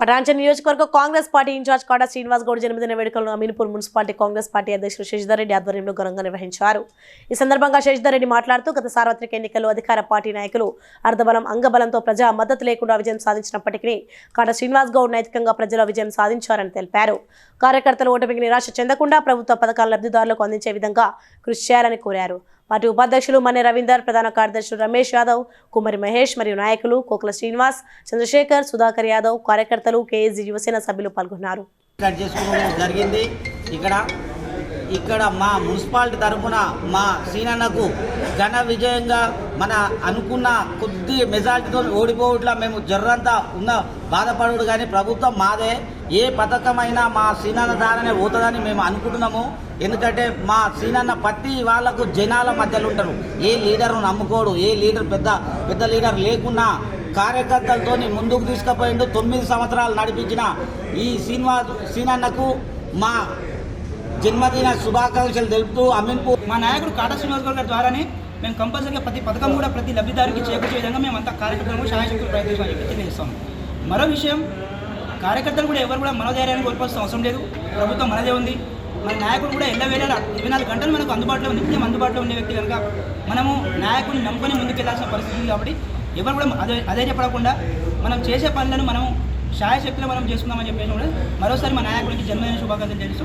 పటాంచ నియోజకవర్గ Congress party incharge కాడా శ్రీనివాస్ గౌడ్ జన్మదిన వేడుకలను అమీన్పూర్ మున్సిపాలిటీ కాంగ్రెస్ పార్టీ అధ్యక్షుడు శశిధర్ రెడ్డి ఆధ్వర్యంలో ఘనంగా నిర్వహించారు. ఈ సందర్భంగా శశిధర్ రెడ్డి మాట్లాడుతూ గత సార్వత్రిక ఎన్నికల్లో అధికార పార్టీ నాయకులు అర్ధబలం అంగబలంతో ప్రజా మద్దతు లేకుండా విజయం సాధించినప్పటికీ కాడా శ్రీనివాస్ గౌడ్ నైతికంగా ప్రజల విజయం సాధించారని తెలిపారు. కార్యకర్తలు ఓటమికి నిరాశ చెందకుండా ప్రభుత్వ పథకాల లబ్ధిదారులకు అందించే విధంగా కృషి చేయాలని కోరారు. పార్టీ ఉపాధ్యక్షులు మన్నె రవీందర్ ప్రధాన కార్యదర్శులు రమేష్ యాదవ్ కుమారి మహేష్ మరియు నాయకులు కోకుల శ్రీనివాస్ చంద్రశేఖర్ సుధాకర్ యాదవ్ కార్యకర్తలు కేఎస్జీ యువసేన సభ్యులు పాల్గొన్నారు. జరిగింది. ఇక్కడ ఇక్కడ మా మున్సిపాలిటీ తరఫున మా సీనన్నకు ఘన విజయంగా మన అనుకున్న కొద్ది మెజార్టీతో ఓడిపోవట్లా మేము జర్రంతా ఉన్న బాధపడుడు కానీ ప్రభుత్వం మాదే. ఏ పథకమైనా మా సీనన్న ద్వారానే పోతుందని మేము అనుకుంటున్నాము. ఎందుకంటే మా సీనన్న ప్రతి వాళ్ళకు జనాల మధ్యలో ఉంటారు. ఏ లీడర్ను నమ్ముకోడు ఏ లీడర్ పెద్ద పెద్ద లీడర్ లేకున్నా కార్యకర్తలతో ముందుకు తీసుకుపోయిండు. తొమ్మిది సంవత్సరాలు నడిపించిన ఈ శ్రీనివాస్ సీనన్నకు మా జన్మదిన శుభాకాంక్షలు తెలుపుతూ అమీన్పూర్ మా నాయకుడు కాటా శ్రీనివాస్ గౌడ్ గారి ద్వారానే మేము కంపల్సరీగా ప్రతి పథకం కూడా ప్రతి లబ్ధిదారుకి చేకూర్చే విధంగా మేము అంతా కార్యకర్తలు సహాయశక్తులు ప్రయత్నిస్తామని చెప్పి తెలియజేస్తాం. మరో విషయం కార్యకర్తలు కూడా ఎవరు కూడా మనోధైర్యాన్ని కోల్పోవాల్సిన అవసరం లేదు. ప్రభుత్వం మనదే ఉంది. మన నాయకుడు కూడా ఎల్ల వేళ ఇరవై నాలుగు గంటలు మనకు అందుబాటులో నిత్యం అందుబాటులో ఉండే వ్యక్తి కనుక మనము నాయకుడిని నమ్ముకొని ముందుకెళ్ళాల్సిన పరిస్థితి ఉంది కాబట్టి ఎవరు కూడా అదే అధైర్యపడకుండా మనం చేసే పనులను మనం శాయశక్తిలో మనం చేసుకుందామని చెప్పేసి కూడా మరోసారి మా నాయకుడికి జన్మదిన శుభాకాంక్షలు తెలుసు